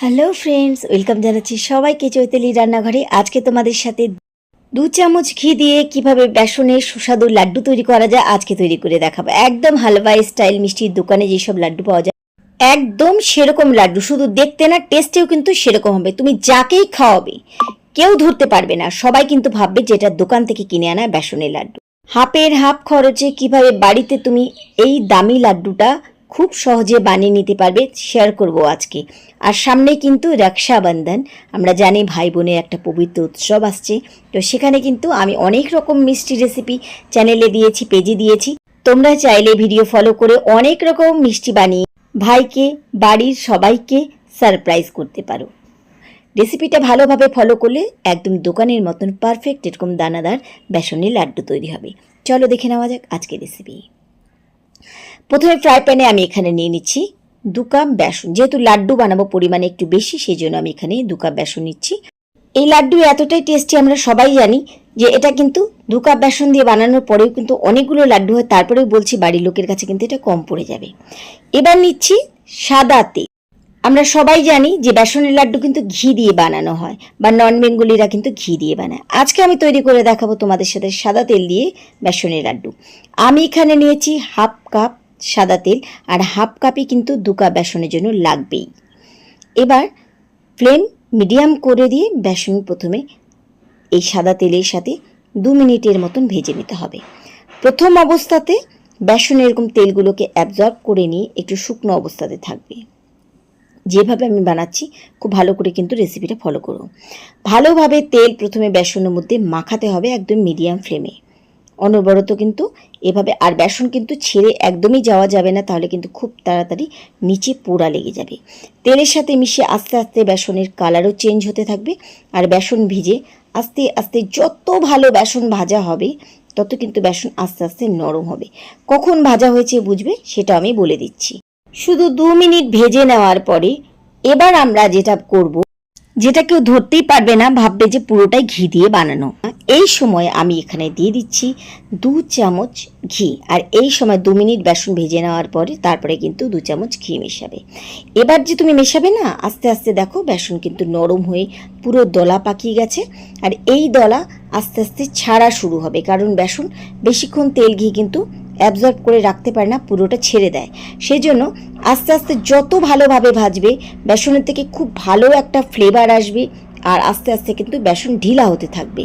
Hello friends welcome জানাচ্ছি সবাইকে চৈতালি রান্নাঘরে। আজকে তোমাদের সাথে দু চামচ ঘি দিয়ে কীভাবে বেসনের সুস্বাদু লাড্ডু তৈরি করা যায় আজকে তৈরি করে দেখাবো। একদম হালুয়া স্টাইল মিষ্টির দোকানে যেসব লাড্ডু পাওয়া যায়, একদম সেরকম লাড্ডু। শুধু দেখতে না, টেস্টেও কিন্তু সেরকম হবে। তুমি যাকেই খাওয়াবে, কেউ ধরতে পারবে না। সবাই কিন্তু ভাববে যে এটা দোকান থেকে কিনে আনা বেসনের লাড্ডু। হাফের হাফ খরচে কীভাবে বাড়িতে তুমি এই দামি লাড্ডুটা খুব সহজে বানিয়ে নিতে পারবে শেয়ার করব আজকে। আর সামনে কিন্তু রক্ষাবন্ধন। আমরা জানি ভাই বোনের একটা পবিত্র উৎসব আসছে। তো সেখানে কিন্তু আমি অনেক রকম মিষ্টি রেসিপি চ্যানেলে দিয়েছি, পেজে দিয়েছি। তোমরা চাইলে ভিডিও ফলো করে অনেক রকম মিষ্টি বানিয়ে ভাইকে, বাড়ির সবাইকে সারপ্রাইজ করতে পারো। রেসিপিটা ভালোভাবে ফলো করলে একদম দোকানের মতন পারফেক্ট এরকম দানাদার, বেসনের লাড্ডু তৈরি হবে। চলো দেখে নেওয়া যাক আজকের রেসিপি প্রথমে ফ্রাই প্যানে আমি এখানে নিয়ে নিচ্ছি দু কাপ বেসন। যেহেতু লাড্ডু বানাবো পরিমাণে একটু বেশি সেই জন্য আমি এখানে দু কাপ বেসন নিচ্ছি। এই লাড্ডু এতটাই টেস্টি আমরা সবাই জানি যে এটা কিন্তু দু কাপ বেসন দিয়ে বানানোর পরেও কিন্তু অনেকগুলো লাড্ডু হয়, তারপরেও বলছি বাড়ির লোকের কাছে কিন্তু এটা কম পড়ে যাবে। এবার নিচ্ছি সাদা তেল। আমরা সবাই জানি যে বেসনের লাড্ডু কিন্তু ঘি দিয়ে বানানো হয়, বা নন বেঙ্গলিরা কিন্তু ঘি দিয়ে বানায়। আজকে আমি তৈরি করে দেখাবো তোমাদের সাথে সাদা তেল দিয়ে বেসনের লাড্ডু। আমি এখানে নিয়েছি হাফ কাপ সাদা তেল আর হাফ কাপে কিন্তু দু কাপ বেসনের জন্য লাগবেই। এবার ফ্লেম মিডিয়াম করে দিয়ে বেসন প্রথমে এই সাদা তেলের সাথে দু মিনিটের মতন ভেজে নিতে হবে। প্রথম অবস্থাতে বেসন এরকম তেলগুলোকে অ্যাবজর্ব করে নিয়ে একটু শুকনো অবস্থাতে থাকবে। যেভাবে আমি বানাচ্ছি, খুব ভালো করে কিন্তু রেসিপিটা ফলো করো। ভালোভাবে তেল প্রথমে বেসনের মধ্যে মাখাতে হবে একদম মিডিয়াম ফ্লেমে অনবরত কিন্তু এভাবে আর বেসন কিন্তু ছেড়ে একদমই যাওয়া যাবে না, তাহলে কিন্তু খুব তাড়াতাড়ি নিচে পোড়া লেগে যাবে। তেলের সাথে মিশিয়ে আস্তে আস্তে বেসনের কালারও চেঞ্জ হতে থাকবে আর বেসন ভিজে আস্তে আস্তে যত ভালো বেসন ভাজা হবে, তত কিন্তু বেসন আস্তে আস্তে নরম হবে। কখন ভাজা হয়েছে বুঝবে? সেটা আমি বলে দিচ্ছি। শুধু দু মিনিট ভেজে নেওয়ার পরে এবার আমরা যেটা করব যেটা কেউ ধরতেই পারবে না, ভাববে যে পুরোটাই ঘি দিয়ে বানানো। এই সময় আমি এখানে দিয়ে দিচ্ছি দু চামচ ঘি। আর এই সময় দু মিনিট বেসন ভেজে নেওয়ার পরে তারপরে কিন্তু দু চামচ ঘি মেশাবে। এবার যে তুমি মেশাবে না, আস্তে আস্তে দেখো বেসন কিন্তু নরম হয়ে পুরো দলা পাকিয়ে গেছে। আর এই দলা আস্তে আস্তে ছাড়া শুরু হবে, কারণ বেসন বেশিক্ষণ তেল ঘি কিন্তু অ্যাবজর্ব করে রাখতে পারে না, পুরোটা ছেড়ে দেয়। সেই জন্য আস্তে আস্তে যত ভালোভাবে ভাজবে, বেসনের থেকে খুব ভালো একটা ফ্লেভার আসবে আর আস্তে আস্তে কিন্তু বেসন ঢিলা হতে থাকবে।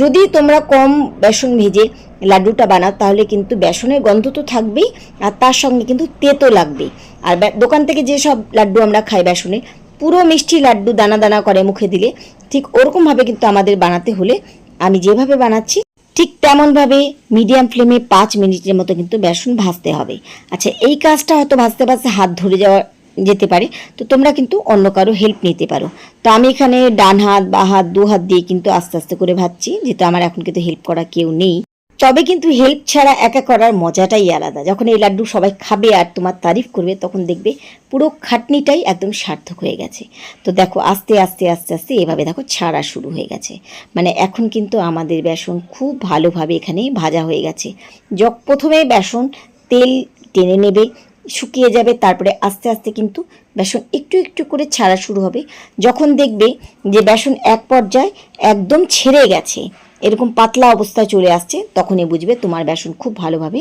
যদি তোমরা কম বেসন ভেজে লাড্ডুটা বানাও, তাহলে কিন্তু বেসনের গন্ধ তো থাকবেই আর তার সঙ্গে কিন্তু তেতো লাগবে। আর দোকান থেকে যেসব লাড্ডু আমরা খাই বেসনে, পুরো মিষ্টি লাড্ডু দানা দানা করে মুখে দিলে, ঠিক ওরকমভাবে কিন্তু আমাদের বানাতে হলে আমি যেভাবে বানাচ্ছি ঠিক তেমনভাবে মিডিয়াম ফ্লেমে পাঁচ মিনিটের মতো কিন্তু বেসন ভাজতে হবে। আচ্ছা এই কাজটা হয়তো ভাজতে ভাজতে হাত ধরে যাওয়া যেতে পারে, তো তোমরা কিন্তু অন্য কারও হেল্প নিতে পারো। তো আমি এখানে ডান হাত বা হাত দু হাত দিয়ে কিন্তু আস্তে আস্তে করে ভাজছি, যেহেতু আমার এখন কিন্তু হেল্প করা কেউ নেই। তবে কিন্তু হেল্প ছাড়া একা করার মজাটাই আলাদা। যখন এই লাড্ডু সবাই খাবে আর তোমার তারিফ করবে, তখন দেখবে পুরো খাটনিটাই একদম সার্থক হয়ে গেছে। তো দেখো, আস্তে আস্তে আস্তে আস্তে এভাবে দেখো ছাড়া শুরু হয়ে গেছে। মানে এখন কিন্তু আমাদের বেসন খুব ভালোভাবে এখানে ভাজা হয়ে গেছে। যখ প্রথমে বেসন তেল টেনে নেবে, শুকিয়ে যাবে, তারপরে আস্তে আস্তে কিন্তু বেসন একটু একটু করে ছাড়া শুরু হবে। যখন দেখবে যে বেসন এক পর্যায়ে একদম ছেড়ে গেছে এরকম পাতলা অবস্থায় চলে আসছে, তখনই বুঝবে তোমার বেসন খুব ভালোভাবে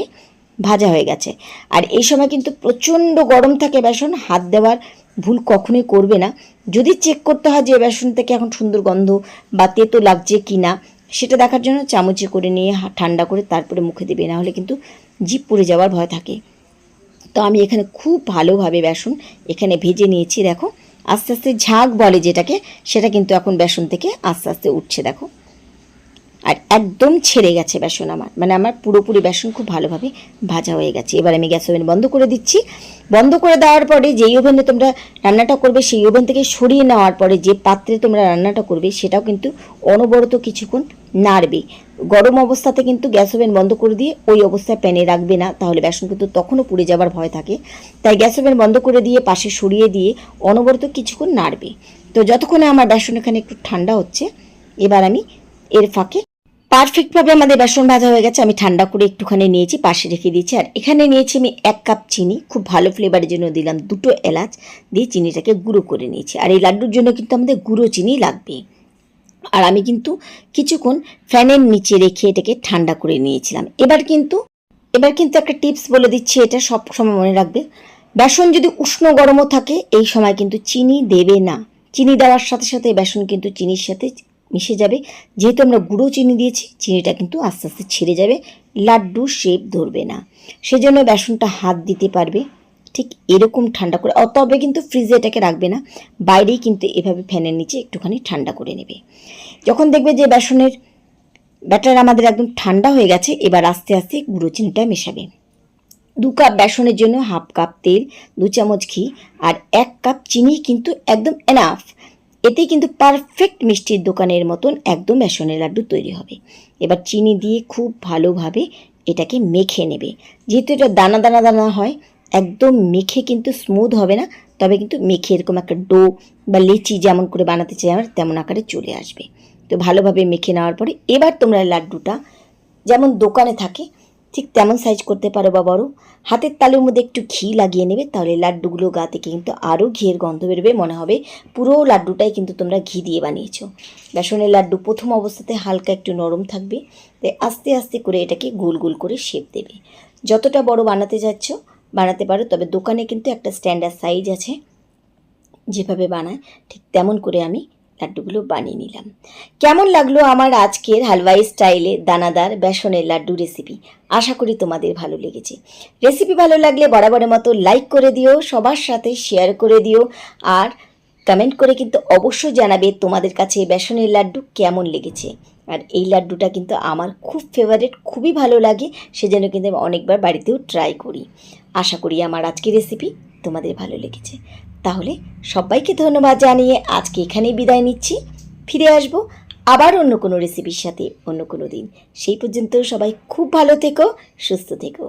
ভাজা হয়ে গেছে। আর এই সময় কিন্তু প্রচণ্ড গরম থাকে বেসন, হাত দেওয়ার ভুল কখনোই করবে না। যদি চেক করতে হয় যে বেসন থেকে এখন সুন্দর গন্ধ বা তেতো লাগছে কি না সেটা দেখার জন্য চামচে করে নিয়ে ঠান্ডা করে তারপরে মুখে দেবে না হলে কিন্তু জিপ পড়ে যাওয়ার ভয় থাকে। তো আমি এখানে খুব ভালোভাবে বেসন এখানে ভেজে নিয়েছি, দেখো। আস্তে আস্তে ঝাঁক বলে যেটাকে, সেটা কিন্তু এখন বেসন থেকে আস্তে আস্তে উঠছে, দেখো। আর একদম ছেড়ে গেছে বেসন আমার। মানে আমার পুরোপুরি বেসন খুব ভালোভাবে ভাজা হয়ে গেছে। এবার আমি গ্যাস ওভেন বন্ধ করে দিচ্ছি। বন্ধ করে দেওয়ার পরে যেই ওভেনে তোমরা রান্নাটা করবে, সেই ওভেন থেকে সরিয়ে নেওয়ার পরে যে পাত্রে তোমরা রান্নাটা করবে, সেটাও কিন্তু অনবরত কিছুক্ষণ নাড়বে। গরম অবস্থাতে কিন্তু গ্যাস ওভেন বন্ধ করে দিয়ে ওই অবস্থায় প্যানে রাখবে না, তাহলে বেসন কিন্তু তখনও পুড়ে যাবার ভয় থাকে। তাই গ্যাস ওভেন বন্ধ করে দিয়ে পাশে সরিয়ে দিয়ে অনবরত কিছুক্ষণ নাড়বে। তো যতক্ষণে আমার বেসন এখানে একটু ঠান্ডা হচ্ছে, এবার আমি এর ফাঁকে পারফেক্টভাবে আমাদের বেসন ভাজা হয়ে গেছে, আমি ঠান্ডা করে একটুখানি নিয়েছি, পাশে রেখে দিয়েছি। আর এখানে নিয়েছি আমি এক কাপ চিনি, খুব ভালো ফ্লেভারের জন্য দিলাম। দুটো এলাচ দিয়ে চিনিটাকে গুঁড়ো করে নিয়েছি। আর এই লাড্ডুর জন্য কিন্তু আমাদের গুঁড়ো চিনি লাগবে আর আমি কিন্তু কিছুক্ষণ ফ্যানের নিচে রেখে এটাকে ঠান্ডা করে নিয়েছিলাম। এবার কিন্তু এবার কিন্তু একটা টিপস বলে দিচ্ছি, এটা সব সময় মনে রাখবে। বেসন যদি উষ্ণ গরমও থাকে, এই সময় কিন্তু চিনি দেবে না। চিনি দেওয়ার সাথে সাথে বেসন কিন্তু চিনির সাথে মিশে যাবে। যেহেতু আমরা গুঁড়ো চিনি দিয়েছি চিনিটা কিন্তু আস্তে আস্তে ছেড়ে যাবে। লাড্ডু শেপ ধরবে না। সেজন্য বেসনটা হাত দিতে পারবে। ঠিক এরকম ঠান্ডা করে অ, তবে কিন্তু ফ্রিজে এটাকে রাখবে না। বাইরেই কিন্তু এভাবে ফ্যানের নিচে একটুখানি ঠান্ডা করে নেবে। যখন দেখবে যে বেসনের ব্যাটার আমাদের একদম ঠান্ডা হয়ে গেছে এবার আস্তে আস্তে গুঁড়ো চিনিটা মেশাবে। দু কাপ বেসনের জন্য হাফ কাপ তেল দু চামচ ঘি আর এক কাপ চিনি কিন্তু একদম এনাফ এতে কিন্তু পারফেক্ট মিষ্টির দোকানের মতন একদম বেসনের লাড্ডু তৈরি হবে। এবার চিনি দিয়ে খুব ভালোভাবে এটাকে মেখে নেবে। যেহেতু এটা দানা দানা দানা হয়, একদম মেখে কিন্তু স্মুথ হবে না, তবে কিন্তু মেখে এরকম একটা ডো বা লেচি যেমন করে বানাতে চাই আমার, তেমন আকারে চলে আসবে। তো ভালোভাবে মেখে নেওয়ার পরে এবার তোমরা লাড্ডুটা যেমন দোকানে থাকে ঠিক তেমন সাইজ করতে পারো বা বড় হাতের তালুর মধ্যে একটু ঘি লাগিয়ে নেবে, তাহলে লাড্ডুগুলো গা থেকে কিন্তু আরও ঘিয়ের গন্ধ বেরোবে, মনে হবে পুরো লাড্ডুটাই কিন্তু তোমরা ঘি দিয়ে বানিয়েছো। বেসনের লাড্ডু প্রথম অবস্থাতে হালকা একটু নরম থাকবে, তাই আস্তে আস্তে করে এটাকে গোল গোল করে শেপ দেবে। যতটা বড় বানাতে যাচ্ছ, বানাতে পারো, তবে দোকানে কিন্তু একটা স্ট্যান্ডার্ড সাইজ আছে, যেভাবে বানায়, ঠিক তেমন করে আমি লাড্ডুগুলো বানিয়ে নিলাম। কেমন লাগল আমার আজকের হালওয়াই স্টাইলে দানাদার বেসনের লাড্ডু রেসিপি আশা করি তোমাদের ভালো লেগেছে। রেসিপি ভালো লাগলে বরাবরের মতো লাইক করে দিও, সবার সাথে শেয়ার করে দিও, আর কমেন্ট করে কিন্তু অবশ্যই জানাবে তোমাদের কাছে বেসনের লাড্ডু কেমন লেগেছে। আর এই লাড্ডুটা কিন্তু আমার খুব ফেভারিট খুবই ভালো লাগে, সেজন্য কিন্তু আমি অনেকবার বাড়িতেও ট্রাই করি। আশা করি আমার আজকের রেসিপি তোমাদের ভালো লেগেছে। তাহলে সবাইকে ধন্যবাদ জানিয়ে আজকে এখানেই বিদায় নিচ্ছি। ফিরে আসব আবার অন্য কোনো রেসিপির সাথে অন্য কোনো দিন। সেই পর্যন্ত সবাই খুব ভালো থেকো, সুস্থ থেকো।